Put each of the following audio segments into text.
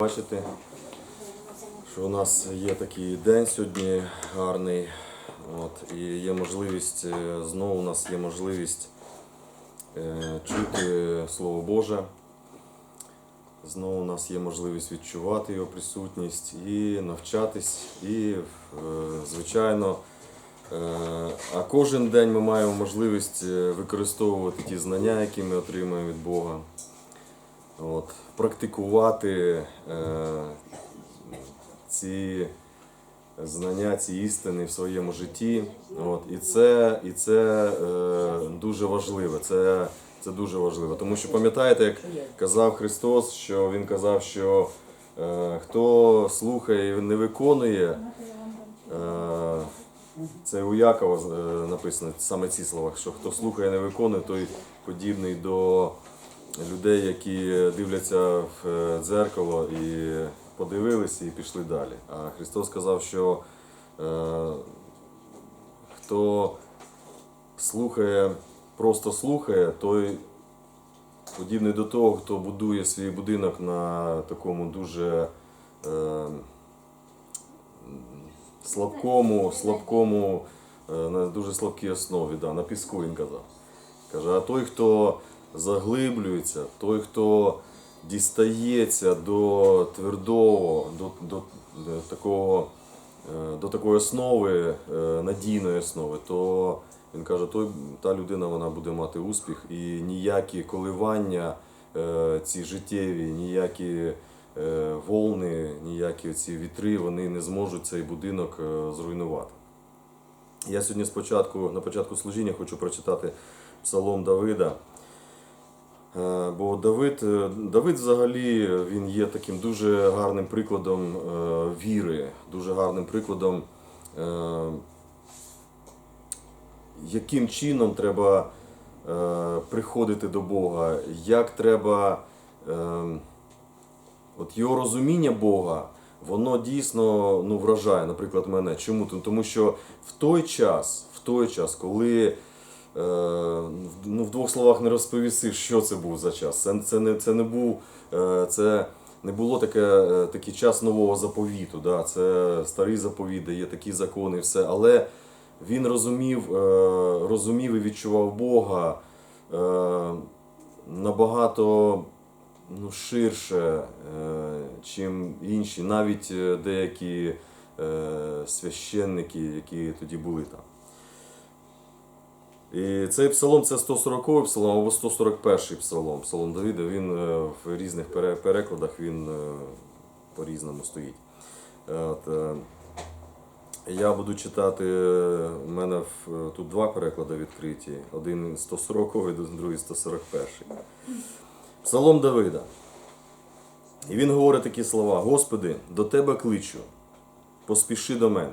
Бачите, що у нас є такий день сьогодні гарний. От, і є можливість, е, знову у нас є можливість е, чути Слово Боже. Знову у нас є можливість відчувати його присутність і навчатись, і, е, звичайно, а кожен день ми маємо можливість використовувати ті знання, які ми отримуємо від Бога. От, практикувати е, ці знання, ці істини в своєму житті. От, і це, і це е, дуже важливо. Це, це дуже важливо. Тому що пам'ятаєте, як казав Христос, що Він казав, що е, хто слухає і не виконує, е, це у Якова е, написано саме ці слова, що хто слухає не виконує, той подібний до людей, які дивляться в е, дзеркало і подивилися і пішли далі. А Христос сказав, що е, хто слухає, просто слухає, той подібний до того, хто будує свій будинок на такому дуже е, слабкому, слабкому, е, на дуже слабкій основі, да, на піску він казав. Каже, а той, хто заглиблюється, той, хто дістається до твердого, до, до, до такого, е, до такої основи, е, надійної основи, то він каже, той, та людина вона буде мати успіх і ніякі коливання е, ці життєві, ніякі волни, ніякі ці вітри, вони не зможуть цей будинок зруйнувати. Я сьогодні спочатку, на початку служіння хочу прочитати Псалом Давида. Е, Бо Давид, е, Давид взагалі він є таким дуже гарним прикладом е, віри, дуже гарним прикладом, е, яким чином треба е, приходити до Бога, як треба. е, От його розуміння Бога, воно дійсно ну, вражає, наприклад, мене. Чому? Тому- що в той час, в той час, коли е, ну, в двох словах не розповіси, що це був за час. Це, це, не, це не був, е, це не було таке, е, такий час нового заповіту. Да? Це старий заповіт, де є такі закони, і все. Але він розумів, е, розумів і відчував Бога е, набагато ну, ширше, е, чим інші, навіть е, деякі е, священники, які тоді були там. І цей псалом це 140 псалом або 141 псалом. Псалом Давіда, він е, в різних перекладах він е, по-різному стоїть. Е, От, я буду читати, у мене тут два переклади відкриті. Один 140, другий 141. Псалом Давида. І він говорить такі слова: Господи, до Тебе кличу, поспіши до мене.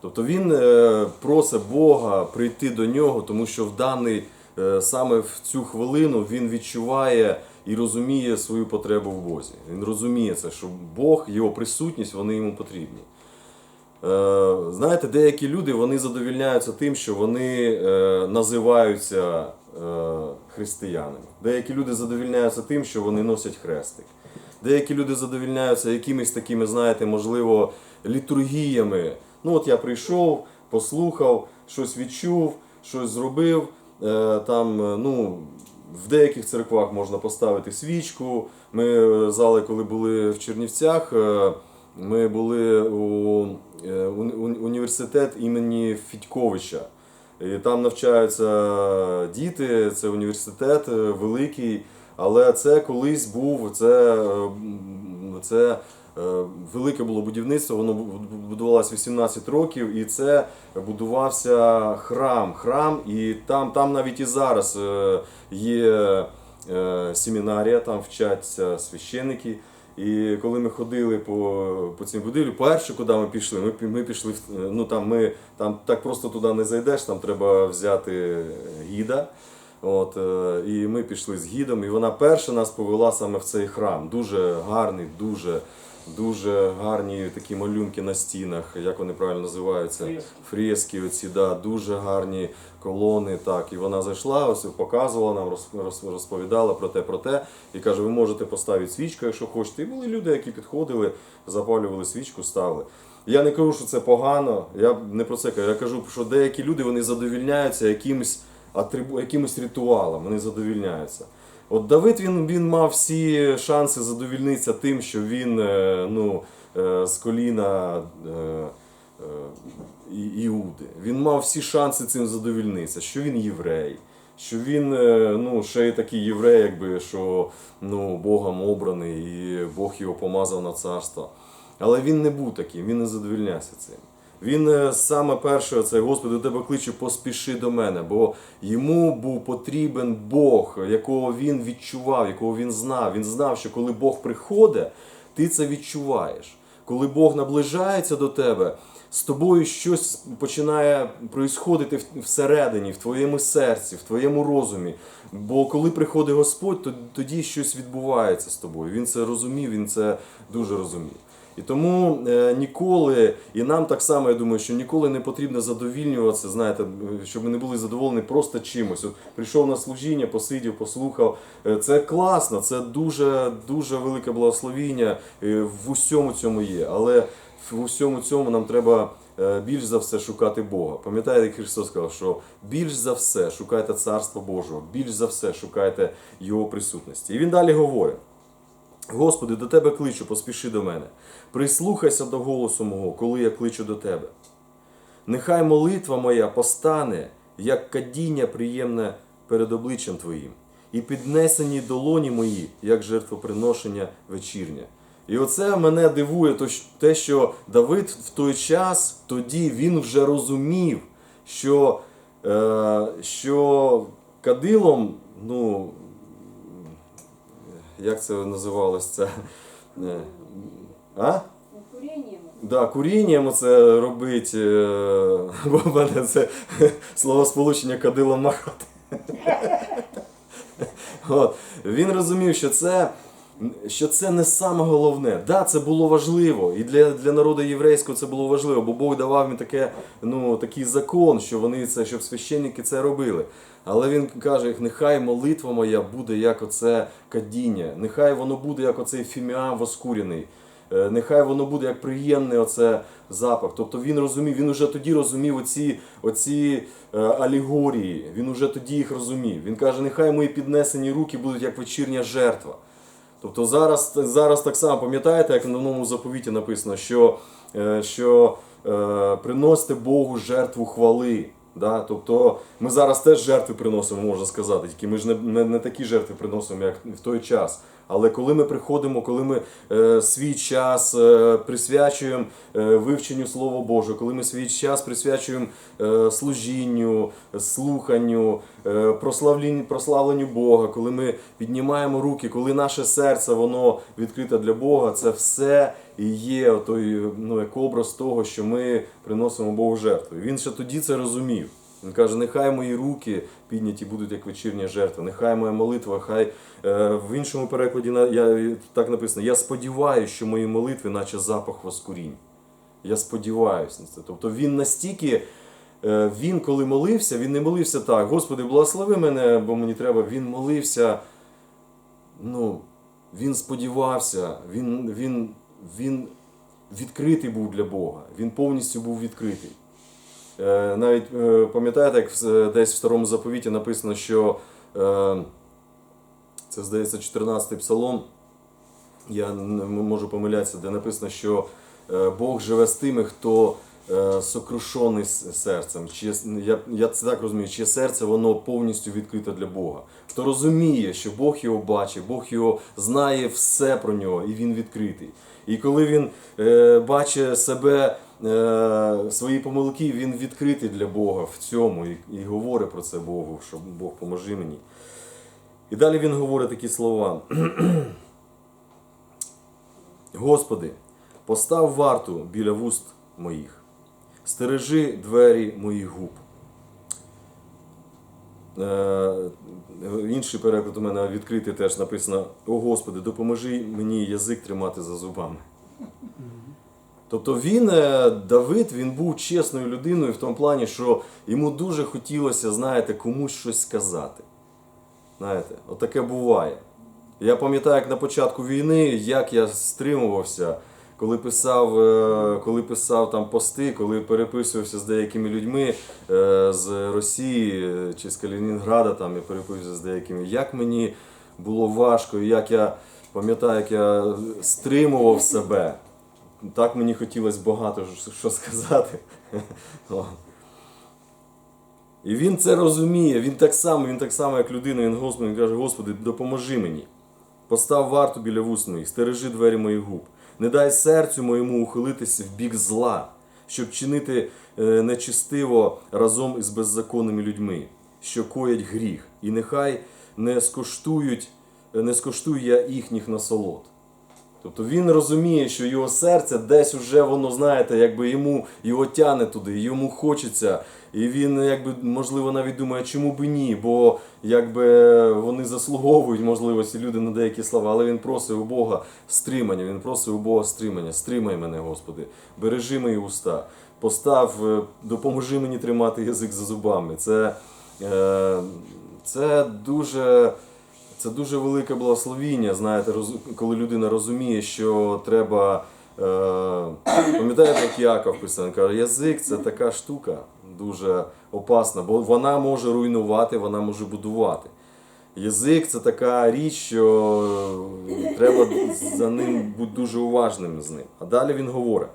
Тобто він е, просить Бога прийти до нього, тому що в даний, е, саме в цю хвилину він відчуває і розуміє свою потребу в Бозі. Він розуміє це, що Бог, його присутність, вони йому потрібні. Е, Знаєте, деякі люди вони задовільняються тим, що вони називаються християнами. Деякі люди задовільняються тим, що вони носять хрестик. Деякі люди задовільняються якимись такими, знаєте, можливо, літургіями. Ну, от я прийшов, послухав, щось відчув, щось зробив. Е, Там, е, ну, в деяких церквах можна поставити свічку. Ми е, зали, коли були в Чернівцях, ми були у уні- уні- університет імені Фідьковича. І там навчаються діти, це університет великий, але це колись був це, це велике було будівництво, воно будувалося 18 років, і це будувався храм. Храм, і там, там навіть і зараз е, є е, семінарія, там вчаться священники. І коли ми ходили по, по цим будівлі, перше, куди ми пішли, ми, ми пішли ну там ми там так просто туди не зайдеш, там треба взяти гіда. От, е, і ми пішли з гідом, і вона перша нас повела саме в цей храм. Дуже гарний, дуже, дуже гарні такі малюнки на стінах, як вони правильно називаються? Фрески. Фрески оці, да, дуже гарні колони. Так, і вона зайшла, ось показувала нам, роз- роз- розповідала про те, про те. І каже, ви можете поставити свічку, якщо хочете. І були люди, які підходили, запалювали свічку, ставили. Я не кажу, що це погано, я не про це кажу. Я кажу, що деякі люди вони задовільняються якимось атрибу, якимось ритуалом, вони задовільняються. От Давид він, він мав всі шанси задовільнитися тим, що він е, ну, е, з коліна е, Іуди. Він мав всі шанси цим задовільнитися, що він єврей, що він ну, ще й такий єврей, якби, що ну, Богом обраний, і Бог його помазав на царство. Але він не був таким, він не задовільнявся цим. Він е, саме перше, це Господи, до тебе кличе, поспіши до мене, бо йому був потрібен Бог, якого він відчував, якого він знав. Він знав, що коли Бог приходить, ти це відчуваєш. Коли Бог наближається до тебе, з тобою щось починає происходити в- всередині, в твоєму серці, в твоєму розумі. Бо коли приходить Господь, то тоді щось відбувається з тобою. Він це розумів, він це дуже розумів. І тому е, ніколи, і нам так само, я думаю, що ніколи не потрібно задовільнюватися, знаєте, щоб ми не були задоволені просто чимось. От прийшов на служіння, посидів, послухав. Е, Це класно, це дуже, дуже велике благословіння е, в усьому цьому є. Але в усьому цьому нам треба е, більш за все шукати Бога. Пам'ятаєте, Христос сказав, що більш за все шукайте Царства Божого, більш за все шукайте Його присутності. І він далі говорить. Господи, до Тебе кличу, поспіши до мене. Прислухайся до голосу мого, коли я кличу до Тебе. Нехай молитва моя постане, як кадіння приємне перед обличчям Твоїм, і піднесені долоні мої, як жертвоприношення вечірнє. І оце мене дивує, те, що Давид в той час тоді він вже розумів, що, е, що кадилом, ну, як це називалось це? Е, А? Курінням. Да, курінням це робить, е, бо в мене це словосполучення кадила махати. От. Він розумів, що це, що це не саме головне. Да, це було важливо. І для, для народу єврейського це було важливо, бо Бог давав їм таке, ну, такий закон, що вони це, щоб священники це робили. Але він каже, нехай молитва моя буде як оце кадіння, нехай воно буде як оцей фіміам воскуряний. Е, Нехай воно буде як приємний оце запах. Тобто він розумів, він уже тоді розумів оці, оці е, алегорії, він уже тоді їх розумів. Він каже, нехай мої піднесені руки будуть як вечірня жертва. Тобто зараз, зараз так само пам'ятаєте, як на новому заповіті написано, що, е, що е, приносите Богу жертву хвали. Да? Тобто ми зараз теж жертви приносимо, можна сказати, тільки ми ж не, не, не такі жертви приносимо, як в той час. Але коли ми приходимо, коли ми е, свій час е, присвячуємо е, вивченню Слова Божого, коли ми свій час присвячуємо е, служінню, слуханню, е, прославленню, прославленню Бога, коли ми піднімаємо руки, коли наше серце воно відкрите для Бога, це все і є той, ну, як образ того, що ми приносимо Богу жертву. Він ще тоді це розумів. Він каже, нехай мої руки підняті будуть як вечірня жертва, нехай моя молитва, хай е, в іншому перекладі я, так написано, я сподіваюся, що мої молитви, наче запах воскурінь. Я сподіваюся на це. Тобто він настільки, е, він коли молився, він не молився так, Господи, благослови мене, бо мені треба. Він молився, ну, він сподівався, він, він, він відкритий був для Бога, він повністю був відкритий. Е, Навіть е, пам'ятаєте, як е, десь в старому заповіті написано, що це здається 14-й псалом, я не можу помилятися, де написано, що Бог живе з тими, хто сокрушений серцем. Чи, я, я це так розумію, чиє серце воно повністю відкрите для Бога. Хто розуміє, що Бог його бачить, Бог його знає все про нього, і він відкритий. І коли він е, бачить себе, е, свої помилки, він відкритий для Бога в цьому і, і говорить про це Богу, що Бог поможи мені. І далі він говорить такі слова. Господи, постав варту біля вуст моїх, стережи двері моїх губ. Е, інший переклад у мене відкритий теж написано: О Господи, допоможи мені язик тримати за зубами. Тобто він, е, Давид, він був чесною людиною в тому плані, що йому дуже хотілося, знаєте, комусь щось сказати. Знаєте, отаке буває. Я пам'ятаю, як на початку війни, як я стримувався, коли писав, е, коли писав там пости, коли переписувався з деякими людьми е, з Росії е, чи з Калінінграда, там я переписувався з деякими, як мені було важко, як я пам'ятаю, як я стримував себе. Так мені хотілося багато що- сказати. І він це розуміє, він так само, він так само, як людина, він Господи, він каже, Господи, допоможи мені. Постав варту біля вуст моїх, стережи двері моїх губ. Не дай серцю моєму ухилитися в бік зла, щоб чинити е, нечистиво разом із беззаконними людьми, що коять гріх, і нехай не скоштують, не скоштую я їхніх насолод. Тобто він розуміє, що його серце десь уже воно, знаєте, якби йому його тяне туди, йому хочеться. І він, якби, можливо, навіть думає, чому би ні, бо якби вони заслуговують можливості люди на деякі слова, але він просить у Бога стримання, він просить у Бога стримання. Стримай мене, Господи, бережи мої уста, постав, е, допоможи мені тримати язик за зубами. Це, е, це дуже. Це дуже велике благословіння, знаєте, коли людина розуміє, що треба. Е, пам'ятаєте, як Яков писав, він каже, язик це така штука дуже опасна, бо вона може руйнувати, вона може будувати. Язик це така річ, що треба за ним бути дуже уважним з ним. А далі він говорить: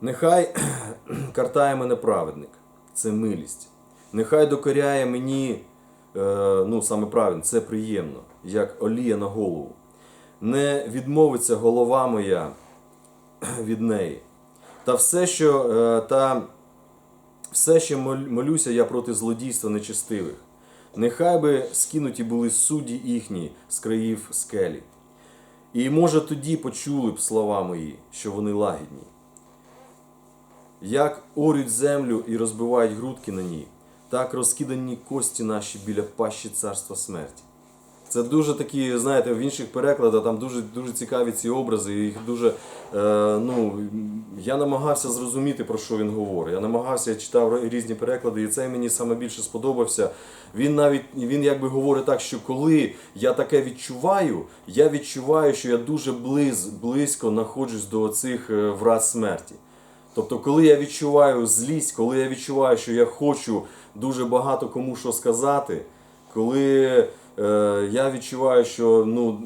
нехай картає мене праведник, це милість. Нехай докоряє мені, ну саме правильно, це приємно, як олія на голову. Не відмовиться голова моя від неї. Та все, що, е, та все, що молюся я проти злодійства нечестивих. Нехай би скинуті були судді їхні з країв скелі. І може тоді почули б слова мої, що вони лагідні. Як орють землю і розбивають грудки на ній, так розкидані кості наші біля пащі царства смерті. Це дуже такі, знаєте, в інших перекладах там дуже, дуже цікаві ці образи. Їх дуже, е, ну, я намагався зрозуміти, про що він говорить. Я намагався, я читав різні переклади, і цей мені саме більше сподобався. Він навіть він якби говорить так, що коли я таке відчуваю, я відчуваю, що я дуже близ, близько знаходжусь до цих е, врат смерті. Тобто, коли я відчуваю злість, коли я відчуваю, що я хочу дуже багато кому що сказати, коли е, я відчуваю, що ну,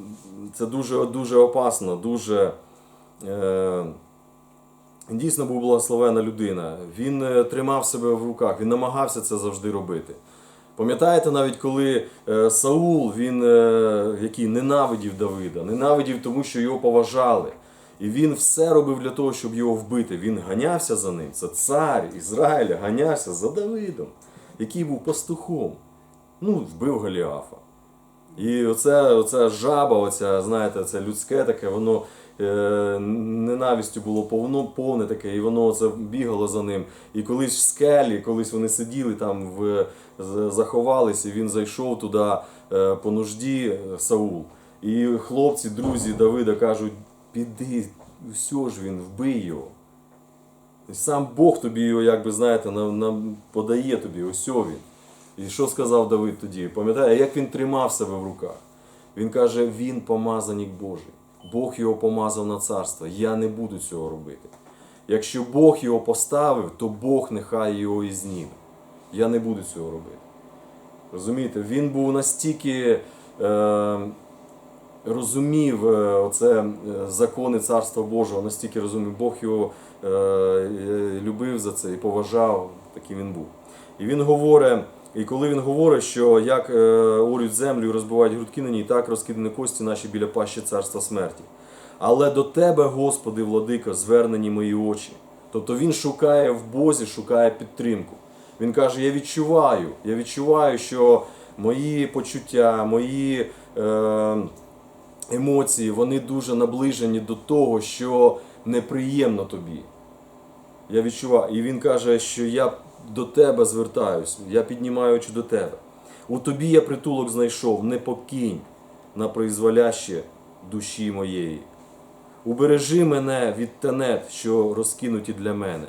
це дуже, дуже опасно, дуже е, дійсно був благословена людина. Він е, тримав себе в руках, він намагався це завжди робити. Пам'ятаєте, навіть коли е, Саул, він, е, який ненавидів Давида, ненавидів тому, що його поважали. І він все робив для того, щоб його вбити. Він ганявся за ним. Це цар Ізраїля ганявся за Давидом, який був пастухом. Ну, вбив Голіафа. І оце, оця жаба, оця, знаєте, це людське таке, воно е, ненавистю було повно, повне таке, і воно оце бігало за ним. І колись в скелі, колись вони сиділи там, в, заховалися, і він зайшов туди е, по нужді е, Саул. І хлопці, друзі Давида кажуть, піди, все ж він, вбий його. І сам Бог тобі його, як би знаєте, нам, нам подає тобі, ось він. І що сказав Давид тоді? Пам'ятає, як він тримав себе в руках? Він каже: він помазанік Божий. Бог його помазав на царство. Я не буду цього робити. Якщо Бог його поставив, то Бог нехай його і зніме. Я не буду цього робити. Розумієте, він був настільки е, розумів е, оце е, закони Царства Божого, настільки розумів, Бог його любив за це і поважав, такий він був. І він говорить, і коли він говорить, що як е, орють землю і розбивають грудки на ній, так розкидані кості наші біля пащі царства смерті. Але до тебе, Господи, владико, звернені мої очі. Тобто він шукає в Бозі, шукає підтримку. Він каже: Я відчуваю, я відчуваю, що мої почуття, мої е, емоції, вони дуже наближені до того, що неприємно тобі. Я відчуваю. І він каже, що я до тебе звертаюсь, я піднімаю очі до тебе. У тобі я притулок знайшов, не покинь на произволяще душі моєї. Убережи мене від тенет, що розкинуті для мене,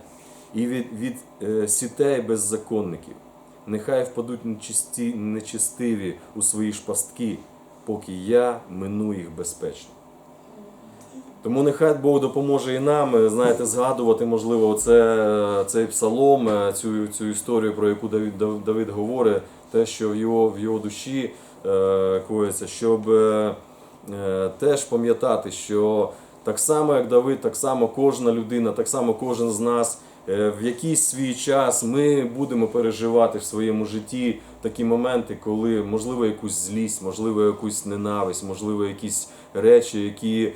і від, від е, сітей беззаконників. Нехай впадуть нечисті, нечистиві у свої ж пастки, поки я мину їх безпечно. Тому нехай Бог допоможе і нам, е, знаєте, згадувати, можливо, оце, цей псалом, е, цю, цю історію, про яку Давид, Давид говорить, те, що в його, в його душі е, коїться, щоб е, е, теж пам'ятати, що так само, як Давид, так само кожна людина, так само кожен з нас. е, В якийсь свій час ми будемо переживати в своєму житті такі моменти, коли можливо якусь злість, можливо, якусь ненависть, можливо, якісь речі, які е,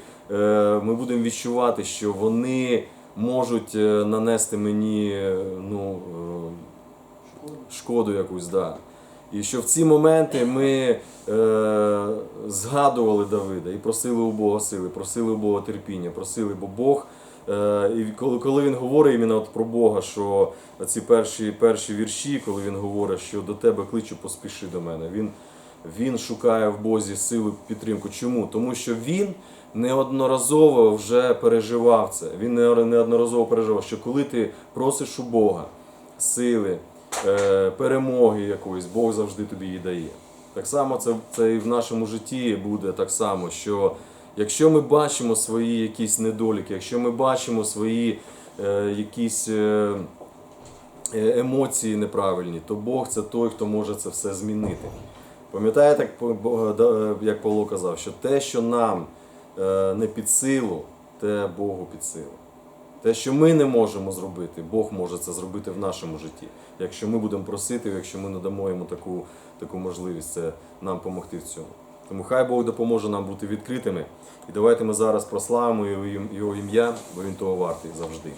ми будемо відчувати, що вони можуть е, нанести мені е, ну, е, шкоду якусь. Да. І що в ці моменти ми е, згадували Давида і просили у Бога сили, просили у Бога терпіння, просили, бо Бог. Е, і коли, коли він говорить іменно от про Бога, що ці перші, перші вірші, коли він говорить, що до тебе кличу, поспіши до мене, він, він шукає в Бозі силу підтримку. Чому? Тому що він неодноразово вже переживав це. Він неодноразово переживав, що коли ти просиш у Бога сили, е, перемоги якоїсь, Бог завжди тобі її дає. Так само це, це і в нашому житті буде так само, що якщо ми бачимо свої якісь недоліки, якщо ми бачимо свої е, якісь е, е, емоції неправильні, то Бог це той, хто може це все змінити. Пам'ятаєте, Бо- да, як Павло казав, що те, що нам е, не під силу, те Богу під силу. Те, що ми не можемо зробити, Бог може це зробити в нашому житті. Якщо ми будемо просити, якщо ми надамо йому таку, таку можливість це нам допомогти в цьому. Тому хай Бог допоможе нам бути відкритими. І давайте ми зараз прославимо його ім'я, бо він того вартий завжди.